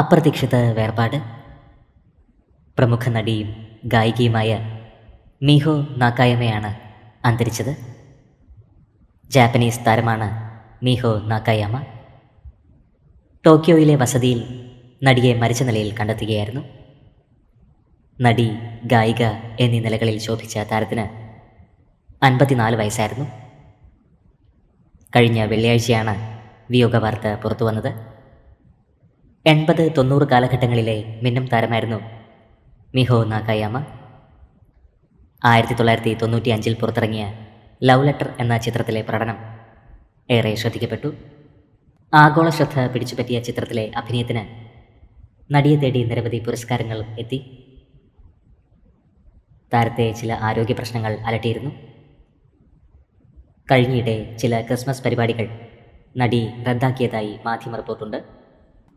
അപ്രതീക്ഷിത വേർപാട്. പ്രമുഖ നടിയും ഗായികയുമായ മീഹോ നാക്കായമയാണ് അന്തരിച്ചത്. ജാപ്പനീസ് താരമാണ് മീഹോ നാക്കായാമ ടോക്കിയോയിലെ വസതിയിൽ നടിയെ മരിച്ച നിലയിൽ കണ്ടെത്തുകയായിരുന്നു. നടി ഗായിക എന്നീ നിലകളിൽ ശോഭിച്ച താരത്തിന് അൻപത്തിനാല് വയസ്സായിരുന്നു. കഴിഞ്ഞ വെള്ളിയാഴ്ചയാണ് വിയോഗ വാർത്ത പുറത്തു വന്നത് എൺപത് തൊണ്ണൂറ് കാലഘട്ടങ്ങളിലെ മിന്നം താരമായിരുന്നു മിഹോ നാക്കായാമ ആയിരത്തി തൊള്ളായിരത്തി തൊണ്ണൂറ്റി അഞ്ചിൽ പുറത്തിറങ്ങിയ ലവ് ലെറ്റർ എന്ന ചിത്രത്തിലെ പ്രകടനം ഏറെ ശ്രദ്ധിക്കപ്പെട്ടു. ആഗോള ശ്രദ്ധ പിടിച്ചുപറ്റിയ ചിത്രത്തിലെ അഭിനയത്തിന് നടിയെ തേടി നിരവധി പുരസ്കാരങ്ങൾ എത്തി. താരത്തെ ചില ആരോഗ്യ പ്രശ്നങ്ങൾ അലട്ടിയിരുന്നു. കഴിഞ്ഞിടെ ചില ക്രിസ്മസ് പരിപാടികൾ നടി റദ്ദാക്കിയതായി മാധ്യമ റിപ്പോർട്ടുണ്ട്.